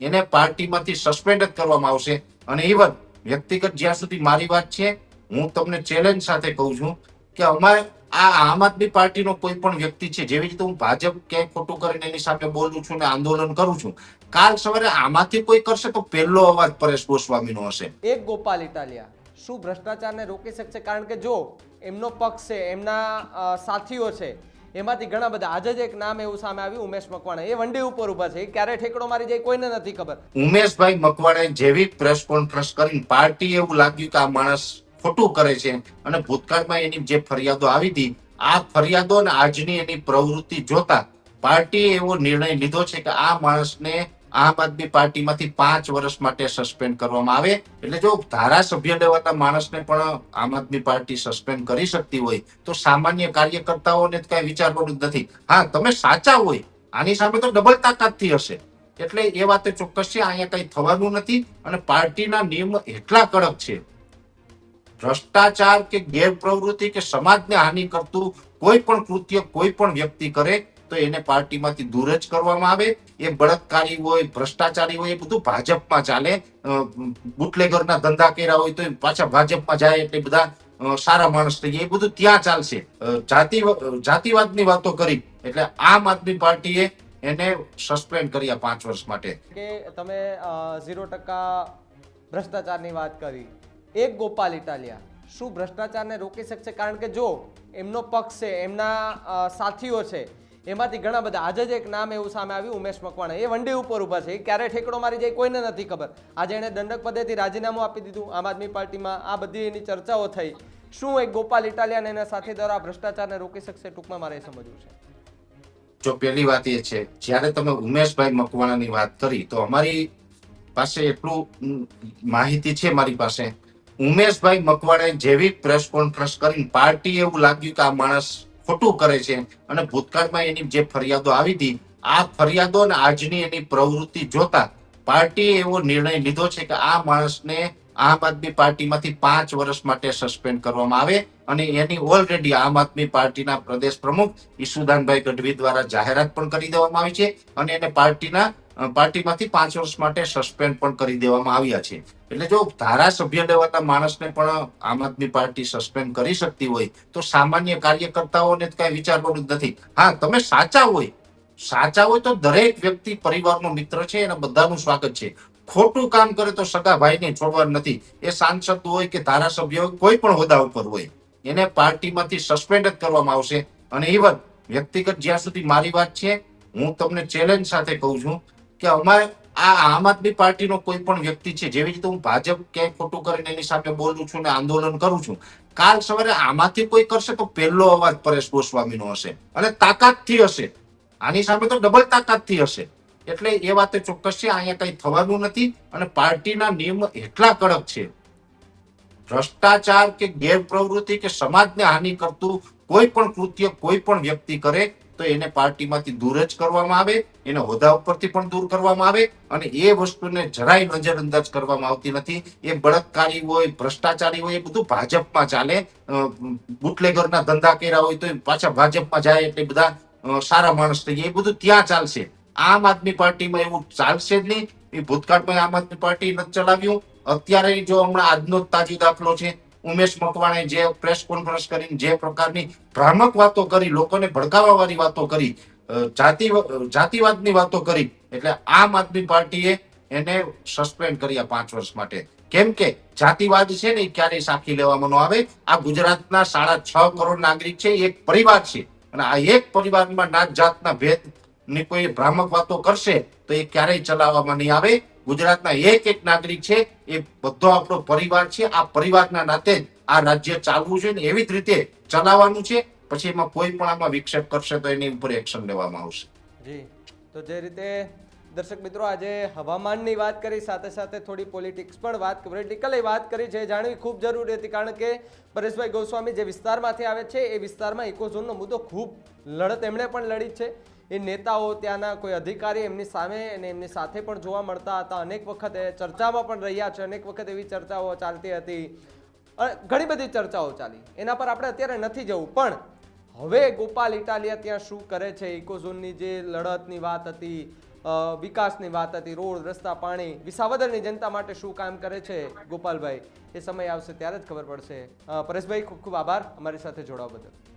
એને પાર્ટીમાંથી સસ્પેન્ડ જ કરવામાં આવશે. અને ઇવન વ્યક્તિગત જ્યાં સુધી મારી વાત છે, હું તમને ચેલેન્જ સાથે કહું છું કે અમારે આ આમ આદમી પાર્ટીનો કોઈ પણ વ્યક્તિ છે, જેવી રીતે હું ભાજપ ક્યાંય ખોટું કરીને એની સામે બોલું છું ને આંદોલન કરું છું, કાલ સવારે આમાંથી કોઈ કરશે તો પહેલો અવાજ પરેશ ગોસ્વામીનો હશે. એક ગોપાલ ઇટાલિયા, શું ભ્રષ્ટાચારને રોકી શકશે? કારણ કે જો એમનો પક્ષ છે, એમના સાથીઓ છે એમાંથી ઘણા બધા. આજે જ એક નામ એવું સામે આવ્યું, ઉમેશ મકવાણા. એ વંડી ઉપર ઊભા છે. ક્યારે ઠેકડો મારી જાય કોઈને નથી ખબર. ઉમેશભાઈ મકવાણાએ જેવી પ્રેસ કોન્ફરન્સ કરીને પાર્ટી એવું લાગ્યું કે આ માણસ ખોટું કરે છે અને ભૂતકાળમાં એની જે ફરિયાદો આવી હતી, આ ફરિયાદો અને આજની એની પ્રવૃત્તિ જોતા પાર્ટીએ એવો નિર્ણય લીધો છે કે આ માણસને આમ આદમી પાર્ટીમાંથી પાંચ વર્ષ માટે સસ્પેન્ડ કરવામાં આવે. એટલે જો ધારાસભ્ય લેવાતા માણસને પણ આમ આદમી પાર્ટી સસ્પેન્ડ કરી શકતી હોય, તો સામાન્ય કાર્યકર્તાઓને કઈ વિચારવાનું જ નથી. હા, તમે સાચા હોય. આની સામે તો ડબલ તાકાતથી હશે. એટલે એ વાતે ચોક્કસ છે, અહીંયા કઈ થવાનું નથી. અને પાર્ટીના નિયમ એટલા કડક છે. ભ્રષ્ટાચાર કે ગેરપ્રવૃત્તિ કે સમાજને હાનિ કરતું કોઈ પણ કૃત્ય કોઈ પણ વ્યક્તિ કરે તો એને પાર્ટીમાંથી દૂર જ કરવામાં આવે. એ બળતકારી હોય, ભ્રષ્ટાચારી હોય, એ બધું ભાજપમાં ચાલે. બુટલેગરના ધંધા કર્યા હોય તો પાછા ભાજપમાં જાય એટલે બધા સારા માણસ થઈ જાય. એ બધું ત્યાં ચાલશે. જાતિ, જાતિવાદની વાતો કરી એટલે આમ આદમી પાર્ટીએ એને સસ્પેન્ડ કર્યા પાંચ વર્ષ માટે. કે તમે ઝીરો ટકા ભ્રષ્ટાચારની વાત કરી. એક ગોપાલ ઇટાલિયા. શું ભ્રષ્ટાચારને રોકી શકશે? કારણ કે જો એમનો પક્ષ છે, એમના સાથીઓ છે એમાંથી ઘણા બધા. આજે જ એક નામ એવું સામે આવ્યું, ઉમેશ મકવાણા. એ વંડી ઉપર ઊભા છે. ક્યારે ઠેકડો મારી જાય કોઈને નથી ખબર. આજે એણે દંડક પદેથી રાજીનામું આપી દીધું. આમ આદમી પાર્ટીમાં આ બધી એની ચર્ચાઓ થઈ. શું એક ગોપાલ ઇટાલિયા એના સાથીદારો આ ભ્રષ્ટાચારને રોકી શકશે ટૂંકમાં મારે સમજવું છે. જો પહેલી વાત એ છે, જ્યારે તમે ઉમેશભાઈ મકવાણાની વાત કરી, તો અમારી પાસે એટલું માહિતી છે મારી પાસે. ઉમેશભાઈ મકવાણાએ જેવી પ્રેસ કોન્ફરન્સ કરીને પાર્ટી એવું લાગ્યું કે આ માણસ ખોટું કરે છે. અને ભૂતકાળમાં એની જે ફરિયાદો આવી હતી, આ ફરિયાદો અને આજની એની પ્રવૃત્તિ જોતા પાર્ટીએ એવો નિર્ણય લીધો છે કે આ માણસને આમ આદમી પાર્ટીમાંથી પાંચ વર્ષ માટે સસ્પેન્ડ કરવામાં આવે અને એની ઓલરેડી આમ આદમી પાર્ટીના પ્રદેશ પ્રમુખ ઈસુદાનભાઈ ગઢવી દ્વારા જાહેરાત પણ કરી દેવામાં આવી છે અને એને પાર્ટીના પાર્ટીમાંથી પાંચ વર્ષ માટે સસ્પેન્ડ પણ કરી દેવામાં આવ્યા છે. એટલે જો ધારાસભ્ય લેવાતા માણસને પણ આમ આદમી પાર્ટી સસ્પેન્ડ કરી શકતી હોય, તો સામાન્ય કાર્યકર્તાઓને કઈ વિચારવાનું જ નથી. હા, તમે સાચા હોય. સાચા હોય તો દરેક વ્યક્તિ પરિવારનો મિત્ર છે અને બધાનું સ્વાગત છે. ખોટું કામ કરે તો સગા ભાઈને છોડવાનું નથી. એ સાંસદ હોય કે ધારાસભ્ય હોય, કોઈ પણ હોદ્દા ઉપર હોય, એને પાર્ટીમાંથી સસ્પેન્ડ જ કરવામાં આવશે. અને ઇવન વ્યક્તિગત જ્યાં સુધી મારી વાત છે, હું તમને ચેલેન્જ સાથે કહું છું કે અમારે આ આમ આદમી પાર્ટીનો કોઈ પણ વ્યક્તિ છે, જેવી રીતે હું ભાજપ ક્યાંય ખોટું કરીને એની સામે બોલું છું ને આંદોલન કરું છું, કાલ સવારે આમાંથી કોઈ કરશે તો પહેલો અવાજ પરેશ ગોસ્વામીનો હશે અને તાકાતથી હશે. આની સામે તો ડબલ તાકાતથી હશે. એટલે એ વાતે ચોક્કસ છે, અહીંયા કઈ થવાનું નથી અને પાર્ટીના નિયમ એટલા કડક છે. ભ્રષ્ટાચાર કે ગેરપ્રવૃત્તિ કે સમાજને હાનિ કરતું કોઈ પણ કૃત્ય કોઈ પણ વ્યક્તિ કરે તો એને પાર્ટીમાંથી દૂર જ કરવામાં આવે, એને હોદ્દા ઉપરથી પણ દૂર કરવામાં આવે અને એ વસ્તુને જરાય નજરઅંદાજ કરવામાં આવતી નથી. એ બળાત્કારી હોય, ભ્રષ્ટાચારી હોય, એ બધું ભાજપમાં ચાલે. બુટલેગરના ધંધા કર્યા હોય તો પાછા ભાજપમાં જાય એટલે બધા સારા માણસ થઈ જાય. એ બધું ત્યાં ચાલશે. આમ આદમી પાર્ટીમાં એવું ચાલશે જ નહીં. એ ભૂતકાળમાં આમ આદમી પાર્ટી નથી ચલાવ્યું. અત્યારે જો હમણાં આજનો જ તાજી દાખલો છે. ઉમેશ મકવાણે જે પ્રેસ કોન્ફરન્સ કરીને જે પ્રકારની ભ્રામક વાતો કરી, લોકોને ભડકાવા વાળી વાતો કરી જાતિ, જાતિવાદની વાતો કરી, એટલે આમ આદમી પાર્ટીએ એને સસ્પેન્ડ કર્યા પાંચ વર્ષ માટે. કેમ કે જાતિવાદ છે ને ક્યારેય સાખી લેવામાં ન આવે. આ ગુજરાતના સાડા છ કરોડ નાગરિક છે, એક પરિવાર છે. અને આ એક પરિવારમાં નાત જાતના ભેદની કોઈ ભ્રામક વાતો કરશે તો એ ક્યારેય ચલાવવામાં નહીં આવે. ગુજરાતના એક એક નાગરિક છે, એ બધો આપણો પરિવાર છે. આ પરિવારના નાતે જ આ રાજ્ય ચાલવું છે ને એવી જ રીતે ચલાવવાનું છે. પછી એમાં કોઈ પણ આમાં વિક્ષેપ કરશે તો એની ઉપર એક્શન લેવામાં આવશે. જી. તો જે રીતે દર્શક મિત્રો આજે હવામાનની વાત કરી, સાથે સાથે થોડી પોલિટિક્સ પણ વાત પોલિટિકલી વાત કરી છે જાણવી ખૂબ જરૂરી હતી, કારણ કે પરેશભાઈ ગોસ્વામી જે વિસ્તારમાંથી આવે છે, એ વિસ્તારમાં ઇકોઝોનનો મુદ્દો ખૂબ લડત, એમણે પણ લડી છે. એ નેતાઓ ત્યાંના કોઈ અધિકારી એમની સામે અને એમની સાથે પણ જોવા મળતા હતા. અનેક વખત ચર્ચામાં પણ રહ્યા છે. અનેક વખત એવી ચર્ચાઓ ચાલતી હતી. ઘણી બધી ચર્ચાઓ ચાલી. એના પર આપણે અત્યારે નથી જવું. પણ હવે ગોપાલ ઇટાલિયા ત્યાં શું કરે છે? ઇકોઝોનની જે લડતની વાત હતી વિકાસની વાત હતી, રોડ, રસ્તા, પાણી, વિસાવદરની જનતા માટે શું કામ કરે છે ગોપાલભાઈ? એ સમય આવશે ત્યારે જ ખબર પડશે. પરેશભાઈ, ખૂબ ખૂબ આભાર અમારી સાથે જોડાવા બદલ.